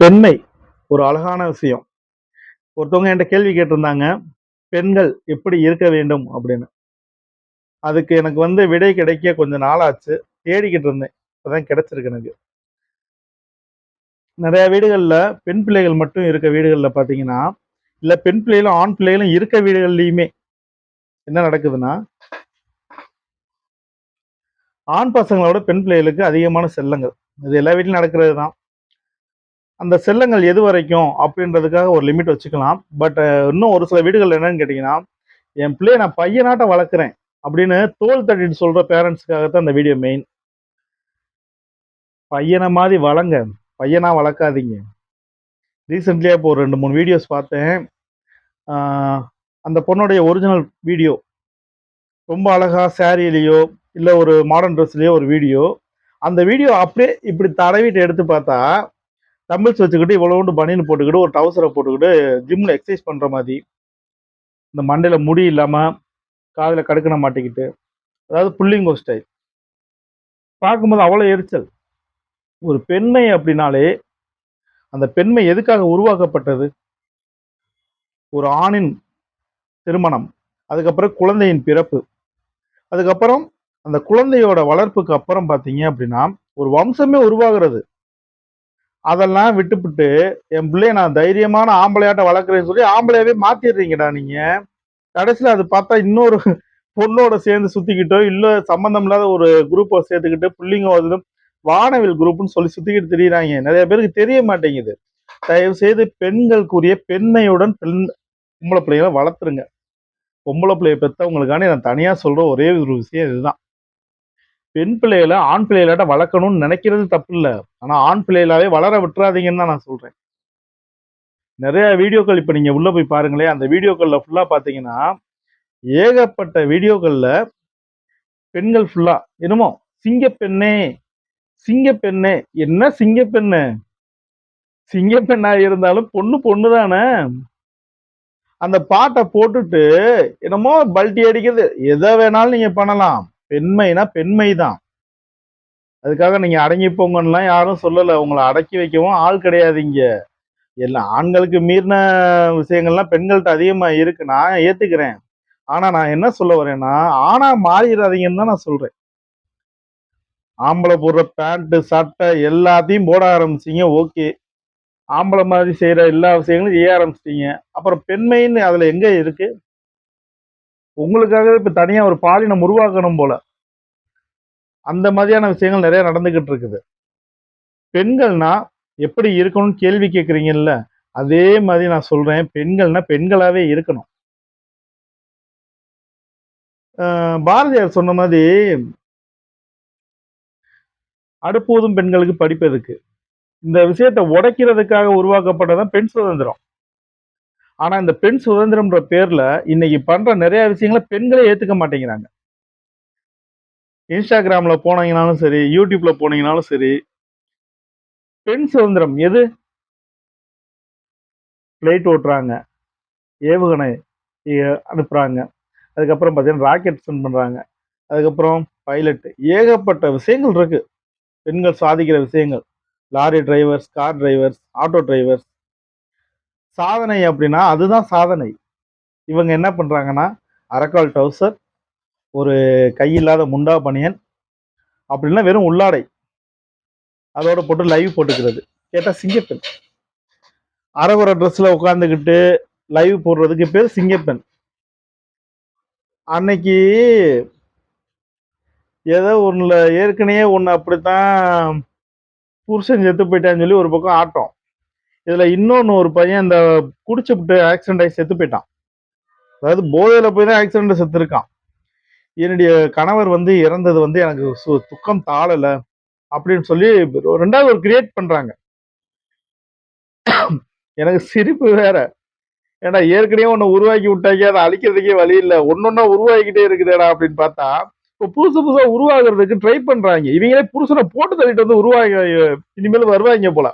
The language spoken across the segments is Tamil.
பெண்மை ஒரு அழகான விஷயம். ஒருத்தவங்க என்கிட்ட கேள்வி கேட்டிருந்தாங்க பெண்கள் எப்படி இருக்க வேண்டும்? அப்படின்னு. அதுக்கு எனக்கு வந்து விடை கிடைக்க கொஞ்சம் நாளாச்சு. தேடிக்கிட்டு இருந்தேன். இப்போதான் கிடைச்சிருக்கு எனக்கு. நிறைய வீடுகளில் பெண் பிள்ளைகள் மட்டும் இருக்க வீடுகளில் பார்த்தீங்கன்னா இல்லை பெண் பிள்ளைகளும் ஆண் பிள்ளைகளும் இருக்க வீடுகள்லையுமே என்ன நடக்குதுன்னா ஆண் பசங்களோட பெண் பிள்ளைகளுக்கு அதிகமான செல்லங்கள். இது எல்லா வீட்லையும் நடக்கிறது தான் அந்த செல்லங்கள் எது வரைக்கும் அப்படின்றதுக்காக ஒரு லிமிட் வச்சுக்கலாம். பட் இன்னும் ஒரு சில வீடுகள் என்னன்னு கேட்டிங்கன்னா என் பிள்ளைய நான் பையனாட்ட வளர்க்குறேன் அப்படின்னு தோல் தட்டிட்டு சொல்கிற பேரண்ட்ஸ்க்காக தான் அந்த வீடியோ மெயின் பையனை மாதிரி வளங்க. பையனாக வளர்க்காதீங்க. ரீசெண்ட்லியாக இப்போ ஒரு ரெண்டு மூணு வீடியோஸ் பார்த்தேன். அந்த பொண்ணுடைய ஒரிஜினல் வீடியோ ரொம்ப அழகாக சாரியிலையோ இல்லை ஒரு மாடர்ன் ட்ரெஸ்லேயோ ஒரு வீடியோ அந்த வீடியோ அப்படியே இப்படி தடவிட்டு எடுத்து பார்த்தா டம்பிள்ஸ் வச்சுக்கிட்டு இவ்வளோண்டு பனியன் போட்டுக்கிட்டு ஒரு டவுசரை போட்டுக்கிட்டு ஜிம்மில் எக்ஸசைஸ் பண்ணுற மாதிரி. இந்த மண்டையில் முடி இல்லாமல் காதில் கடுக்கண மாட்டிக்கிட்டு அதாவது புள்ளிங்கோ ஸ்டைல் பார்க்கும்போது அவ்வளோ எரிச்சல். ஒரு பெண்மை அப்படின்னாலே அந்த பெண்மை எதுக்காக உருவாக்கப்பட்டது? ஒரு ஆணின் திருமணம் அதுக்கப்புறம் குழந்தையின் பிறப்பு அதுக்கப்புறம் அந்த குழந்தையோட வளர்ப்புக்கு அப்புறம் பார்த்தீங்க அப்படின்னா ஒரு வம்சமே உருவாகிறது. அதெல்லாம் விட்டுப்புட்டு என் பிள்ளைய நான் தைரியமான ஆம்பளையாட்ட வளர்க்குறேன்னு சொல்லி ஆம்பளையாவே மாத்திடுறீங்கடா நீங்க. கடைசியில் அது பார்த்தா இன்னொரு பொண்ணோட சேர்ந்து சுத்திக்கிட்டோ இல்லை சம்மந்தம் இல்லாத ஒரு குரூப்பை சேர்த்துக்கிட்டு பிள்ளைங்க வந்து வானவில் குரூப்னு சொல்லி சுத்திக்கிட்டு தெரியுறாங்க. நிறைய பேருக்கு தெரிய மாட்டேங்குது. தயவு செய்து பெண்களுக்குரிய பெண்மையுடன் பெண் பொம்பளை பிள்ளைகளை வளர்த்துருங்க. பொம்பளை பிள்ளைய பெற்றவங்களுக்கான நான் தனியாக சொல்கிற ஒரே ஒரு விஷயம் இதுதான். பெண் பிள்ளைகளை ஆண் பிள்ளைகளாட்ட வளர்க்கணும்னு நினைக்கிறது தப்பு இல்லை ஆனால் ஆண் பிள்ளைகளாவே வளர விட்டுறாதீங்கன்னு தான் நான் சொல்கிறேன் நிறைய வீடியோக்கள் இப்போ நீங்கள் உள்ளே போய் பாருங்களேன். அந்த வீடியோக்களில் ஃபுல்லாக பார்த்தீங்கன்னா ஏகப்பட்ட வீடியோக்களில் பெண்கள் ஃபுல்லாக என்னமோ சிங்கப்பெண்ணே சிங்கப்பெண்ணே என்ன சிங்கப்பெண்ணு சிங்கப்பெண்ணாக இருந்தாலும் பொண்ணு பொண்ணு தானே? அந்த பாட்டை போட்டுட்டு என்னமோ பல்ட்டி அடிக்கிறது எதை வேணாலும் நீங்கள் பண்ணலாம். பெண்மைனா பெண்மை தான் அதுக்காக நீங்கள் அடங்கி போங்கன்னுலாம் யாரும் சொல்லலை. உங்களை அடக்கி வைக்கவும் ஆள் கிடையாது இங்கே. எல்லாம் ஆண்களுக்கு மீறின விஷயங்கள்லாம் பெண்கள்கிட்ட அதிகமாக இருக்கு. நான் ஏற்றுக்கிறேன் ஆனால் நான் என்ன சொல்ல வரேன்னா ஆனால் மாறிடாதீங்கன்னு தான் நான் சொல்கிறேன் ஆம்பளை போடுற பேண்ட்டு சட்டை எல்லாத்தையும் போட ஆரம்பிச்சிங்க. ஓகே. ஆம்பளை மாதிரி செய்கிற எல்லா விஷயங்களும் செய்ய ஆரம்பிச்சிட்டீங்க. அப்புறம் பெண்மைன்னு அதில் எங்கே இருக்குது உங்களுக்காக இப்ப தனியா ஒரு பாலினம் உருவாக்கணும் போல. அந்த மாதிரியான விஷயங்கள் நிறைய நடந்துகிட்டு இருக்குது. பெண்கள்னா எப்படி இருக்கணும்னு கேள்வி கேட்குறீங்கல்ல அதே மாதிரி நான் சொல்றேன். பெண்கள்னா பெண்களாவே இருக்கணும். பாரதியார் சொன்ன மாதிரி அடுப்போதும் பெண்களுக்கு படிப்பதற்கு இந்த விஷயத்தை உடைக்கிறதுக்காக உருவாக்கப்பட்டதான் பெண் சுதந்திரம். ஆனா இந்த பெண் சுதந்திரம்ன்ற பேர்ல இன்னைக்கு பண்ற நிறைய விஷயங்களை பெண்களே ஏத்துக்க மாட்டேங்கிறாங்க. இன்ஸ்டாகிராம்ல போனீங்கனாலும் சரி யூடியூப்ல போனீங்கனாலும் சரி பெண் சுதந்திரம் எது? பிளைட் ஓட்டுறாங்க. ஏவுகணை அனுப்புறாங்க. அதுக்கப்புறம் பார்த்தீங்கன்னா ராக்கெட் சென்ட் பண்ணுறாங்க அதுக்கப்புறம் பைலட் ஏகப்பட்ட விஷயங்கள் இருக்கு. பெண்கள் சாதிக்கிற விஷயங்கள். Lorry drivers car drivers auto drivers சாதனை அப்படின்னா அதுதான் சாதனை. இவங்க என்ன பண்ணுறாங்கன்னா அரக்கால் டவுசர் ஒரு கையில்லாத முண்டா பனியன் அப்படின்னா வெறும் உள்ளாடை. அதோட போட்டு லைவ் போட்டுக்கிறது. கேட்டால் சிங்கப்பெண். அரைகுறை ட்ரெஸ்ஸில் உட்காந்துக்கிட்டு லைவ் போடுறதுக்கு பேர் சிங்கப்பெண். அன்னைக்கு ஏதோ ஒன்றில் ஏற்கனவே ஒன்று அப்படித்தான் புருஷன் செத்து போயிட்டான்னு சொல்லி ஒரு பக்கம் ஆட்டம். இதுல இன்னொன்னு ஒரு பையன் இந்த குடிச்சுப்புட்டு ஆக்சிடென்ட் ஆகி செத்து போயிட்டான். அதாவது போதையில போய் தான் ஆக்சிடென்ட் செத்து இருக்கான் என்னுடைய கணவர் வந்து இறந்தது வந்து எனக்கு சு- துக்கம் தாழல அப்படின்னு சொல்லி ரெண்டாவது ஒரு கிரியேட் பண்றாங்க. எனக்கு சிரிப்பு வேற. ஏன்னா ஏற்கனவே ஒன்று உருவாக்கி விட்டாக்கி அதை அழிக்கிறதுக்கே வழி இல்லை. ஒன்னொன்னா உருவாக்கிட்டே இருக்குதேடா அப்படின்னு பார்த்தா இப்போ புதுசு புதுசாக உருவாகிறதுக்கு ட்ரை பண்றாங்க. இவங்களே புருஷனை போட்டு தள்ளிட்டு வந்து உருவாக இனிமேல் வருவாங்க போல.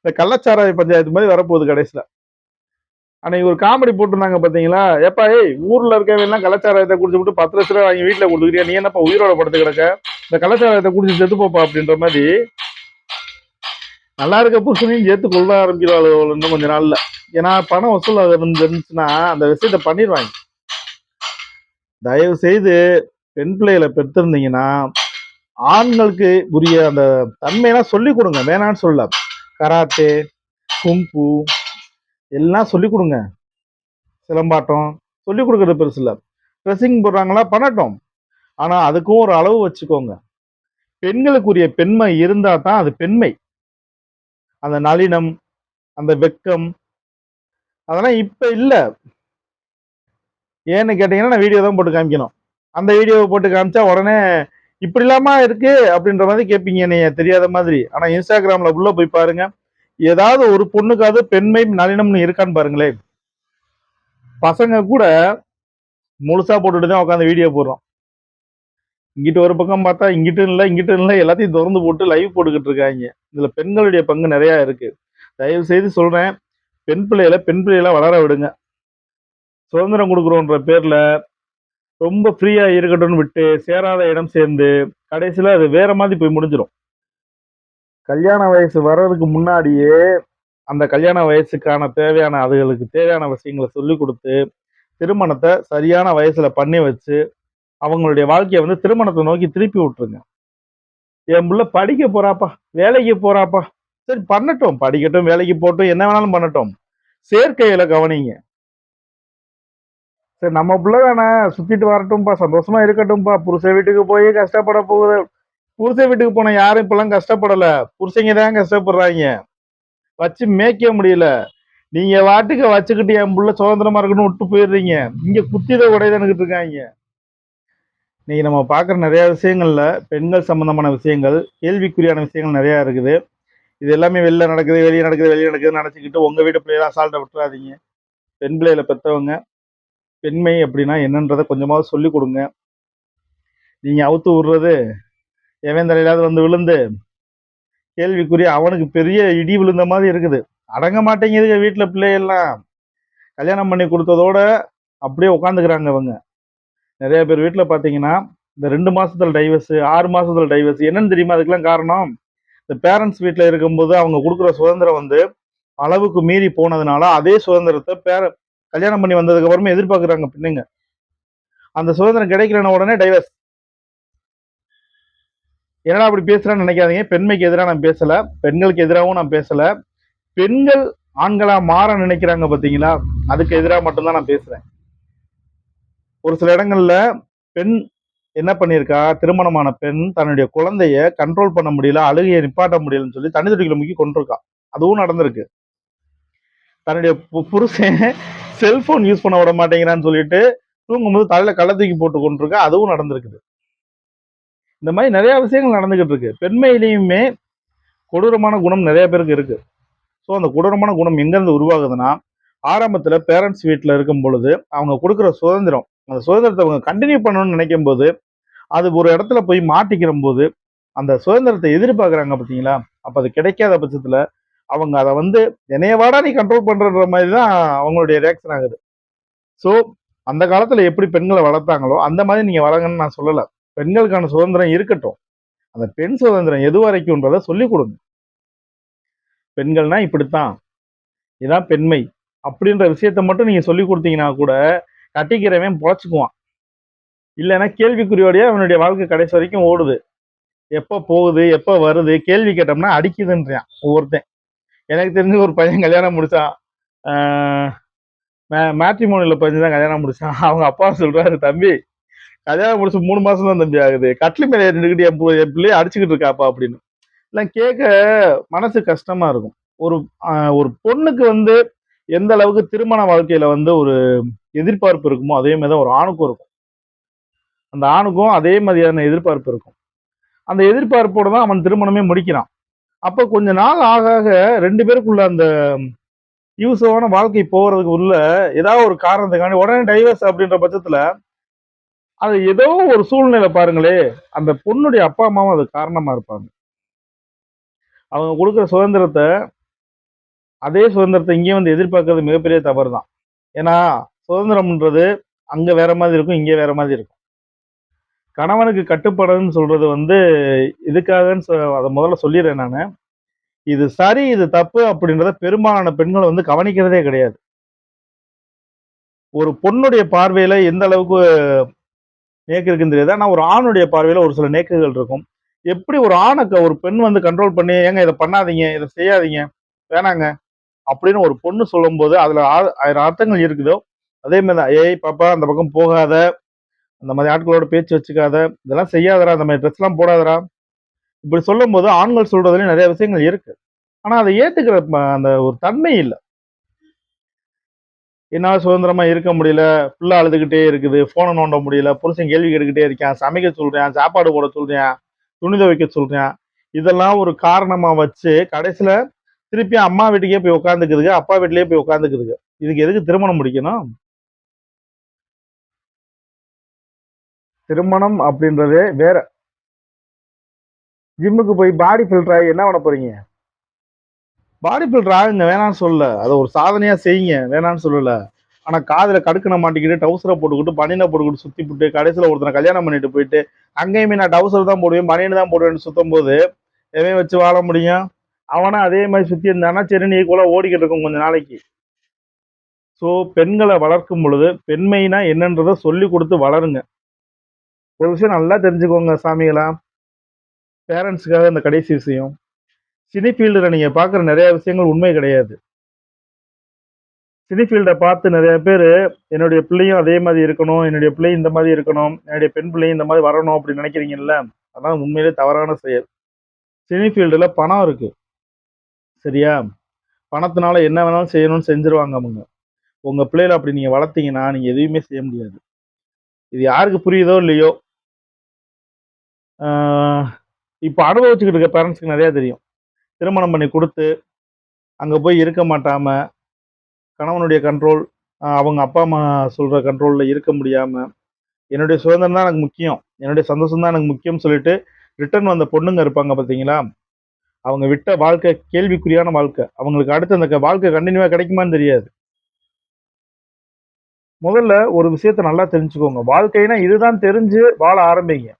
இந்த கள்ளச்சாராய பஞ்சாயத்து மாதிரி வரப்போகுது கடைசியில. அன்னைக்கு ஒரு காமெடி போட்டிருந்தாங்க பார்த்தீங்களா ஏப்பா ஏய் ஊர்ல இருக்கவங்க கலாச்சாரத்தை குடிச்சு விட்டு பத்து லட்ச ரூபாய் வாங்கி வீட்டில் கொடுத்துக்கிறியா நீ என்னப்பா உயிரோட படுத்து கிடக்க இந்த கலாச்சாரத்தை குடிச்சு செத்து போப்பா அப்படின்ற மாதிரி நல்லா இருக்க புருஷனையும் சேர்த்து கொள்ள ஆரம்பிக்கிறாள் இன்னும் கொஞ்ச நாள்ல. ஏன்னா பணம் வசூல் இருந்துச்சுன்னா அந்த விஷயத்த பண்ணிடுவாங்க. தயவு செய்து பெண் பிள்ளைகளை பெற்றிருந்தீங்கன்னா ஆண்களுக்கு உரிய அந்த தன்மையெல்லாம் சொல்லி கொடுங்க. வேணான்னு சொல்லலாம் கராத்தே கும்பு எல்லாம் சொல்லி கொடுங்க. சிலம்பாட்டம் சொல்லி கொடுக்குறது பெருசு இல்லை. ட்ரெஸ்ஸிங் போடுறாங்களா? பண்ணட்டும். ஆனால் அதுக்கும் ஒரு அளவு வச்சுக்கோங்க. பெண்களுக்குரிய பெண்மை இருந்தால் தான் அது பெண்மை. அந்த நளினம் அந்த வெக்கம் அதெல்லாம் இப்போ இல்லை. ஏன்னு கேட்டிங்கன்னா நான் வீடியோ தான் போட்டு காமிக்கணும். அந்த வீடியோவை போட்டு காமிச்சா உடனே இப்படி இல்லாம இருக்கு அப்படின்ற மாதிரி கேட்பீங்க நீங்க தெரியாத மாதிரி. ஆனா இன்ஸ்டாகிராம்ல உள்ள போய் பாருங்க. ஏதாவது ஒரு பொண்ணுக்காவது பெண்மை நளினம்னு இருக்கான்னு பாருங்களேன். பசங்க கூட முழுசா போட்டுட்டு தான் உட்காந்து வீடியோ போடுறோம். இங்கிட்டு ஒரு பக்கம் பார்த்தா இங்கிட்டு இல்லை இங்கிட்டு இல்லை எல்லாத்தையும் திறந்து போட்டு லைவ் போட்டுக்கிட்டு இருக்காங்க. இதுல பெண்களுடைய பங்கு நிறையா இருக்கு. தயவு செய்து சொல்றேன் பெண் பிள்ளைகளை பெண் பிள்ளைகளை வளர விடுங்க. சுதந்திரம் கொடுக்குறோன்ற பேர்ல ரொம்ப ஃப்ரீயா இருக்கட்டும்னு விட்டு சேராத இடம் சேர்ந்து கடைசியில் அது வேற மாதிரி போய் முடிஞ்சிடும் கல்யாண வயசு வர்றதுக்கு முன்னாடியே அந்த கல்யாண வயசுக்கான தேவையான அதுகளுக்கு தேவையான விஷயங்களை சொல்லி கொடுத்து திருமணத்தை சரியான வயசுல பண்ணி வச்சு அவங்களுடைய வாழ்க்கையை வந்து திருமணத்தை நோக்கி திருப்பி விட்டுருங்க. என் பிள்ள படிக்க போறாப்பா வேலைக்கு போறாப்பா. சரி பண்ணட்டும். படிக்கட்டும் வேலைக்கு போட்டும் என்ன வேணாலும் பண்ணட்டும். சேர்க்கையில கவனிங்க. சரி நம்ம பிள்ளை தானே. சுத்திட்டு வரட்டும்பா சந்தோஷமா இருக்கட்டும்பா. புருஷ வீட்டுக்கு போய் கஷ்டப்பட போகுது. புருஷ வீட்டுக்கு போன யாரும் இப்பெல்லாம் கஷ்டப்படல. புருஷங்க தான் கஷ்டப்படுறாங்க. வச்சு மேய்க்க முடியல. நீங்க வாட்டுக்கு வச்சுக்கிட்டு என் புள்ள சுதந்திரமா இருக்குன்னு விட்டு போயிடுறீங்க. இங்க குத்தித உடையதனுக்கிட்டு இருக்காங்க. இன்னைக்கு நம்ம பார்க்குற நிறைய விஷயங்கள்ல பெண்கள் சம்பந்தமான விஷயங்கள் கேள்விக்குறியான விஷயங்கள் நிறைய இருக்குது. இது எல்லாமே வெளில நடக்குது வெளியே நடக்குது வெளியே நடக்குதுன்னு நினச்சிக்கிட்டு உங்கள் வீட்டு பிள்ளைகளை அசால்ட்டை விட்டுறாதீங்க. பெண் பிள்ளைகளை பெற்றவங்க பெண்மை அப்படின்னா என்னன்றதை கொஞ்சமாவது சொல்லி கொடுங்க. நீங்கள் அவுத்து விடுறது எவன் தலையிலாவது வந்து விழுந்து கேள்விக்குரிய அவனுக்கு பெரிய இடி விழுந்த மாதிரி இருக்குது. அடங்க மாட்டேங்குதுங்க வீட்டில் பிள்ளையெல்லாம் கல்யாணம் பண்ணி கொடுத்ததோட அப்படியே உட்காந்துக்கிறாங்க அவங்க நிறைய பேர் வீட்டில் பார்த்தீங்கன்னா இந்த ரெண்டு மாதத்தில் டைவர்ஸு ஆறு மாதத்தில் டைவர்ஸ் என்னன்னு தெரியுமா? அதுக்கெல்லாம் காரணம் இந்த பேரண்ட்ஸ் வீட்டில் இருக்கும்போது அவங்க கொடுக்குற சுதந்திரம் வந்து அளவுக்கு மீறி போனதுனால அதே சுதந்திரத்தை பேர கல்யாணம் பண்ணி வந்ததுக்கு அப்புறமே எதிர்பார்க்குறாங்க பிள்ளைங்க அந்த சுதந்திரம் கிடைக்கலன உடனே டைவர்ஸ் என்னடா அப்படி பேசுறேன்னு நினைக்காதீங்க. பெண்மைக்கு எதிராக நான் பேசல. பெண்களுக்கு எதிராகவும் நான் பேசல. பெண்கள் ஆண்களா மாற நினைக்கிறாங்க பாத்தீங்களா? அதுக்கு எதிராக மட்டும்தான் நான் பேசுறேன். ஒரு சில இடங்கள்ல பெண் என்ன பண்ணியிருக்கா? திருமணமான பெண் தன்னுடைய குழந்தைய கண்ட்ரோல் பண்ண முடியல அழுகையை நிப்பாட்ட முடியலன்னு சொல்லி தண்ணி தொட்டிகளை முக்கி கொண்டிருக்கா அதுவும் நடந்திருக்கு. தன்னுடைய பு- புருஷன் செல்போன் யூஸ் பண்ண விட மாட்டேங்கிறான்னு சொல்லிட்டு தூங்கும்போது தலையில கள்ள தூக்கி போட்டு கொண்டிருக்க அதுவும் நடந்திருக்குது. இந்த மாதிரி நிறைய விஷயங்கள் நடந்துகிட்டு இருக்கு. பெண்மையிலையுமே கொடூரமான குணம் நிறைய பேருக்கு இருக்கு. ஸோ அந்த கொடூரமான குணம் எங்கேருந்து உருவாகுதுன்னா ஆரம்பத்தில் பேரண்ட்ஸ் வீட்டில் இருக்கும் பொழுது அவங்க கொடுக்குற சுதந்திரம் அந்த சுதந்திரத்தை அவங்க கண்டினியூ பண்ணணும்னு நினைக்கும் போது அது ஒரு இடத்துல போய் மாட்டிக்கிற போது அந்த சுதந்திரத்தை எதிர்பார்க்குறாங்க பார்த்தீங்களா அப்போ அது கிடைக்காத பட்சத்தில் அவங்க அதை வந்து என்னையவாடா நீ கண்ட்ரோல் பண்ணுற மாதிரி தான் அவங்களுடைய ரியாக்ஷன் ஆகுது. ஸோ அந்த காலத்தில் எப்படி பெண்களை வளர்த்தாங்களோ அந்த மாதிரி நீங்கள் வளங்கன்னு நான் சொல்லலை. பெண்களுக்கான சுதந்திரம் இருக்கட்டும். அந்த பெண் சுதந்திரம் எது வரைக்கும்ன்றதை சொல்லிக் கொடுங்க. பெண்கள்னா இப்படித்தான். இதான் பெண்மை. அப்படின்ற விஷயத்த மட்டும் நீங்கள் சொல்லி கொடுத்தீங்கன்னா கூட கட்டிக்கிறவன் பொழைச்சிக்குவான். இல்லைன்னா கேள்விக்குறியோடய அவனுடைய வாழ்க்கை கடைசி வரைக்கும் ஓடுது. எப்போ போகுது எப்போ வருது கேள்வி கேட்டோம்னா அடிக்குதுன்றான் ஒவ்வொருத்தன். எனக்கு தெரிஞ்சு ஒரு பையன் கல்யாணம் முடிச்சான். மேட்ரிமோனியில் பையன் தான் கல்யாணம் முடிச்சான். அவங்க அப்பா சொல்றாரு தம்பி கல்யாணம் முடிச்சு மூணு மாசம் தான் தம்பி ஆகுது. கட்லி மேலே இருந்துக்கிட்டு என் என் பிள்ளைய அடிச்சுக்கிட்டு இருக்காப்பா அப்படின்னு. எல்லாம் கேட்க மனசு கஷ்டமா இருக்கும். ஒரு ஒரு பொண்ணுக்கு வந்து எந்த அளவுக்கு திருமண வாழ்க்கையில வந்து ஒரு எதிர்பார்ப்பு இருக்குமோ அதே மாதிரி தான் ஒரு ஆணுக்கும் இருக்கும். அந்த ஆணுக்கும் அதே மாதிரியான எதிர்பார்ப்பு இருக்கும். அந்த எதிர்பார்ப்போடு தான் அவன் திருமணமே முடிக்கிறான். அப்போ கொஞ்ச நாள் ஆக ஆக ரெண்டு பேருக்குள்ள அந்த யூஸான வாழ்க்கை போகிறதுக்கு உள்ள ஏதாவது ஒரு காரணத்துக்காண்டி உடனே டைவர்ஸ் அப்படின்ற பட்சத்தில் அது ஏதோ ஒரு சூழ்நிலை பாருங்களே அந்த பொண்ணுடைய அப்பா அம்மாவும் அது காரணமா இருப்பாங்க. அவங்க கொடுக்குற சுதந்திரத்தை அதே சுதந்திரத்தை இங்கே வந்து எதிர்பார்க்கறது மிகப்பெரிய தவறு தான் ஏன்னா சுதந்திரம்ன்றது அங்கே வேற மாதிரி இருக்கும் இங்கே வேற மாதிரி இருக்கும். கணவனுக்கு கட்டுப்படன்னு சொல்றது வந்து இதுக்காகன்னு சொ- அதை முதல்ல சொல்லிடுறேன் நான். இது சரி இது தப்பு அப்படின்றத பெரும்பாலான பெண்கள் வந்து கவனிக்கிறதே கிடையாது. ஒரு பொண்ணுடைய பார்வையில எந்த அளவுக்கு நேக்கு இருக்குன்னு தெரியாது. ஆனால் ஒரு ஆணுடைய பார்வையில ஒரு சில நேக்குகள் இருக்கும். எப்படி ஒரு ஆணுக்கு ஒரு பெண் வந்து கண்ட்ரோல் பண்ணி ஏங்க இதை பண்ணாதீங்க இதை செய்யாதீங்க வேணாங்க அப்படின்னு ஒரு பொண்ணு சொல்லும்போது அதுல ஆயிரம் அர்த்தங்கள் இருக்குதோ அதே மாதிரி தான். ஏய் பாப்பா அந்த பக்கம் போகாத அந்த மாதிரி ஆட்களோட பேச்சு வச்சுக்காத இதெல்லாம் செய்யாதடா அந்த மாதிரி ட்ரெஸ்லாம் போடாதரா போடாதடா. இப்படி சொல்லும்போது ஆண்கள் சொல்றதுலயும் நிறைய விஷயங்கள் இருக்கு. ஆனா அதை ஏற்றுக்கிற அந்த ஒரு தன்மை இல்லை. என்னால் சுதந்திரமா இருக்க முடியல ஃபுல்லா அழுதுகிட்டே இருக்குது ஃபோனை நோண்ட முடியல புருஷன் கேள்வி கேட்டுக்கிட்டே இருக்கான் சமைக்க சொல்றேன் சாப்பாடு போட சொல்றேன் துணி துவைக்க சொல்றேன். இதெல்லாம் ஒரு காரணமா வச்சு கடைசியில திருப்பி அம்மா வீட்டுக்கே போய் உட்காந்துக்குதுங்க அப்பா வீட்லயே போய் உட்காந்துக்குதுங்க இதுக்கு எதுக்கு திருமணம் முடிக்கணும்? திருமணம் அப்படின்றதே வேற. ஜிம்முக்கு போய் பாடி ஃபில்டர் ஆகி என்ன பண்ண போறீங்க? பாடி ஃபில்டர் ஆகுங்க வேணாம்னு சொல்லல. அதை ஒரு சாதனையா செய்யுங்க. வேணாம்னு சொல்லல. ஆனா காதுல கடுக்கண மாட்டிக்கிட்டு டவுசரை போட்டுக்கிட்டு பனியனை போட்டுக்கிட்டு சுத்தி விட்டு கடைசியில ஒருத்தனை கல்யாணம் பண்ணிட்டு போயிட்டு அங்கேயுமே நான் டவுசர் தான் போடுவேன் பனியன் தான் போடுவேன்னு சுத்தும் போது எவன் வச்சு வாழ முடியும்? அவனா அதே மாதிரி சுத்தி இருந்தானா? சரி நீ கூட ஓடிக்கிட்டு இருக்கும் கொஞ்ச நாளைக்கு. ஸோ பெண்களை வளர்க்கும் பொழுது பெண்மைனா என்னன்றதை சொல்லி கொடுத்து வளருங்க. ஒரு விஷயம் நல்லா தெரிஞ்சுக்கோங்க சாமிகளா. பேரண்ட்ஸுக்காக இந்த கடைசி விஷயம். சினி ஃபீல்டில் நீங்கள் பார்க்குற நிறைய விஷயங்கள் உண்மை கிடையாது. சினி ஃபீல்டை பார்த்து நிறைய பேர் என்னுடைய பிள்ளையும் அதே மாதிரி இருக்கணும் என்னுடைய பிள்ளை இந்த மாதிரி இருக்கணும் என்னுடைய பெண் பிள்ளையும் இந்த மாதிரி வரணும் அப்படின்னு நினைக்கிறீங்கல்ல? அதான் உண்மையிலே தவறான செயல். சினி ஃபீல்டில் பணம் இருக்குது சரியா? பணத்தினால என்ன வேணாலும் செய்யணும்னு செஞ்சுருவாங்க அவங்க. உங்கள் பிள்ளைகளை அப்படி நீங்கள் வளர்த்தீங்கன்னா நீங்கள் எதுவுமே செய்ய முடியாது. இது யாருக்கு புரியுதோ இல்லையோ இப்போ அனுபவிச்சுக்கிட்டு இருக்க பேரண்ட்ஸுக்கு நிறையா தெரியும். திருமணம் பண்ணி கொடுத்து அங்கே போய் இருக்க மாட்டாமல் கணவனுடைய கண்ட்ரோல் அவங்க அப்பா அம்மா சொல்கிற கண்ட்ரோலில் இருக்க முடியாமல் என்னுடைய சுதந்திரம் தான் எனக்கு முக்கியம். என்னுடைய சந்தோஷம் தான் எனக்கு முக்கியம்னு சொல்லிட்டு ரிட்டர்ன் வந்த பொண்ணுங்க இருப்பாங்க பார்த்தீங்களா? அவங்க விட்ட வாழ்க்கை கேள்விக்குறியான வாழ்க்கை. அவங்களுக்கு அடுத்து அந்த வாழ்க்கை கண்டினியூவாக கிடைக்குமான்னு தெரியாது. முதல்ல ஒரு விஷயத்த நல்லா தெரிஞ்சுக்கோங்க. வாழ்க்கைனா இதுதான் தெரிஞ்சு வாழ ஆரம்பிங்க.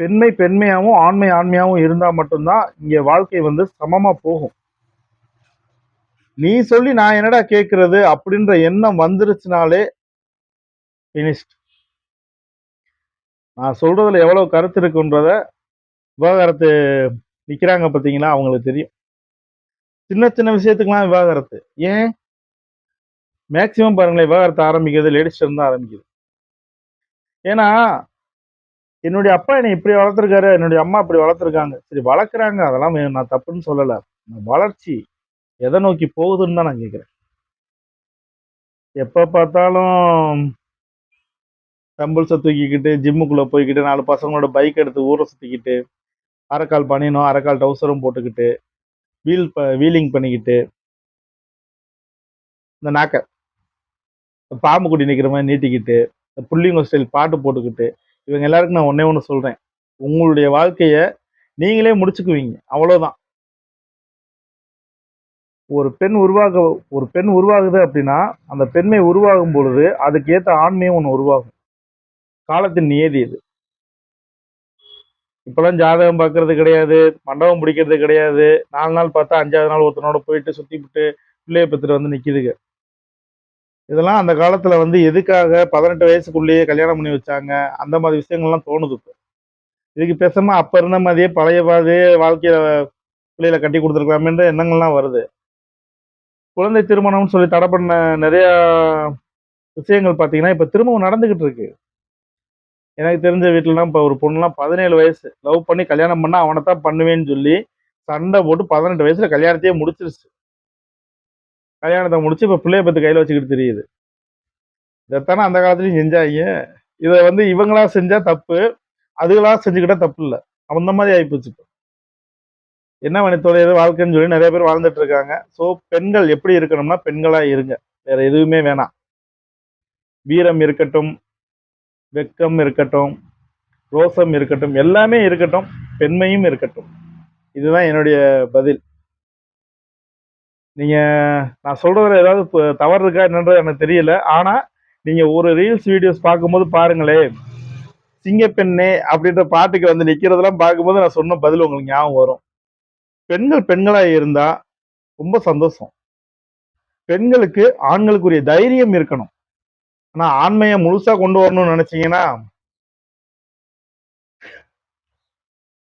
பெண்மை பெண்மையாகவும் ஆண்மை ஆண்மையாகவும் இருந்தால் மட்டும்தான் இங்கே வாழ்க்கை வந்து சமமாக போகும். நீ சொல்லி நான் என்னடா கேட்கறது அப்படின்ற எண்ணம் வந்துருச்சுனாலே ஃபினிஷ்ட் நான் சொல்றதுல எவ்வளோ கருத்து இருக்குன்றத விவாகரத்து நிற்கிறாங்க பார்த்தீங்களா அவங்களுக்கு தெரியும். சின்ன சின்ன விஷயத்துக்கெல்லாம் விவாகரத்து. ஏன்? மேக்சிமம் பாருங்களேன் விவாகரத்து ஆரம்பிக்கிறது லேடிஸ்டர் தான் ஆரம்பிக்குது. ஏன்னா என்னுடைய அப்பா என்னை இப்படி வளர்த்துருக்காரு என்னுடைய அம்மா இப்படி வளர்த்துருக்காங்க. சரி வளர்க்குறாங்க. அதெல்லாம் நான் தப்புன்னு சொல்லலை. வளர்ச்சி எதை நோக்கி போகுதுன்னு தான் நான் கேட்குறேன். எப்போ பார்த்தாலும் டம்பிள்ஸை தூக்கிக்கிட்டு ஜிம்முக்குள்ளே போய்கிட்டு நாலு பசங்களோட பைக் எடுத்து ஊரை சுற்றிக்கிட்டு அரைக்கால் பனியனும் அரைக்கால் டவுசரும் போட்டுக்கிட்டு வீல் ப வீலிங் பண்ணிக்கிட்டு இந்த நாக்கை பாம்பு குடி நிற்கிற மாதிரி நீட்டிக்கிட்டு இந்த புள்ளிங்க ஸ்டைல் பாட்டு போட்டுக்கிட்டு இவங்க எல்லாருக்கும் நான் ஒண்ணே ஒன்று சொல்கிறேன் உங்களுடைய வாழ்க்கையை நீங்களே முடிச்சுக்குவீங்க. அவ்வளோதான் ஒரு பெண் உருவாக ஒரு பெண் உருவாகுது அப்படின்னா அந்த பெண்மை உருவாகும் பொழுது அதுக்கேற்ற ஆண்மையும் ஒன்று உருவாகும். காலத்தின் நியதி இது. இப்போல்லாம் ஜாதகம் பார்க்கறது கிடையாது மண்டபம் பிடிக்கிறது கிடையாது. நாலு நாள் பார்த்தா அஞ்சாவது நாள் ஒருத்தனோட போயிட்டு சுத்தி விட்டு பிள்ளைய பெற்றுட்டு வந்து நிற்கிதுங்க இதெல்லாம் அந்த காலத்தில் வந்து எதுக்காக பதினெட்டு வயசுக்குள்ளேயே கல்யாணம் பண்ணி வச்சாங்க? அந்த மாதிரி விஷயங்கள்லாம் தோணுது இப்போ. இதுக்கு பேசாமல் அப்போ இருந்த மாதிரியே பழைய மாதிரியே வாழ்க்கையில் பிள்ளைகளை கட்டி கொடுத்துருக்கலாமேன்ற எண்ணங்கள்லாம் வருது. குழந்தை திருமணம்னு சொல்லி தடை பண்ண நிறையா விஷயங்கள் பார்த்தீங்கன்னா இப்போ திரும்பவும் நடந்துக்கிட்டு இருக்கு. எனக்கு தெரிஞ்ச வீட்டிலலாம் இப்போ ஒரு பொண்ணுலாம் பதினேழு வயசு லவ் பண்ணி கல்யாணம் பண்ணால் அவனை தான் பண்ணுவேன்னு சொல்லி சண்டை போட்டு பதினெட்டு வயசில் கல்யாணத்தையே முடிச்சிருச்சு. கல்யாணத்தை முடிச்சு இப்போ பிள்ளைய பத்து கையில் வச்சுக்கிட்டு தெரியுது. இதைத்தானே அந்த காலத்துலையும் செஞ்சாங்க. இதை வந்து இவங்களா செஞ்சா தப்பு அதுகளா செஞ்சுக்கிட்டா தப்பு இல்லை. அந்த மாதிரி ஆகிப்போச்சு இப்போ. என்ன மனிதோடைய வாழ்க்கைன்னு சொல்லி நிறைய பேர் வாழ்ந்துட்டு இருக்காங்க. ஸோ பெண்கள் எப்படி இருக்கணும்னா பெண்களா இருங்க. வேற எதுவுமே வேணாம். வீரம் இருக்கட்டும் வெக்கம் இருக்கட்டும் ரோசம் இருக்கட்டும் எல்லாமே இருக்கட்டும் பெண்மையும் இருக்கட்டும். இதுதான் என்னுடைய பதில். நீங்கள் நான் சொல்கிறதுல ஏதாவது தவறு இருக்கா என்னன்றது எனக்கு தெரியல. ஆனால் நீங்கள் ஒரு ரீல்ஸ் வீடியோஸ் பார்க்கும்போது பாருங்களேன் சிங்கப்பெண்ணே அப்படின்ற பாட்டுக்கு வந்து நிற்கிறதெல்லாம் பார்க்கும்போது நான் சொன்ன பதில் உங்களுக்கு ஞாபகம் வரும். பெண்கள் பெண்களாக இருந்தால் ரொம்ப சந்தோஷம். பெண்களுக்கு ஆண்களுக்குரிய தைரியம் இருக்கணும். ஆனால் ஆண்மையை முழுசாக கொண்டு வரணும்னு நினச்சிங்கன்னா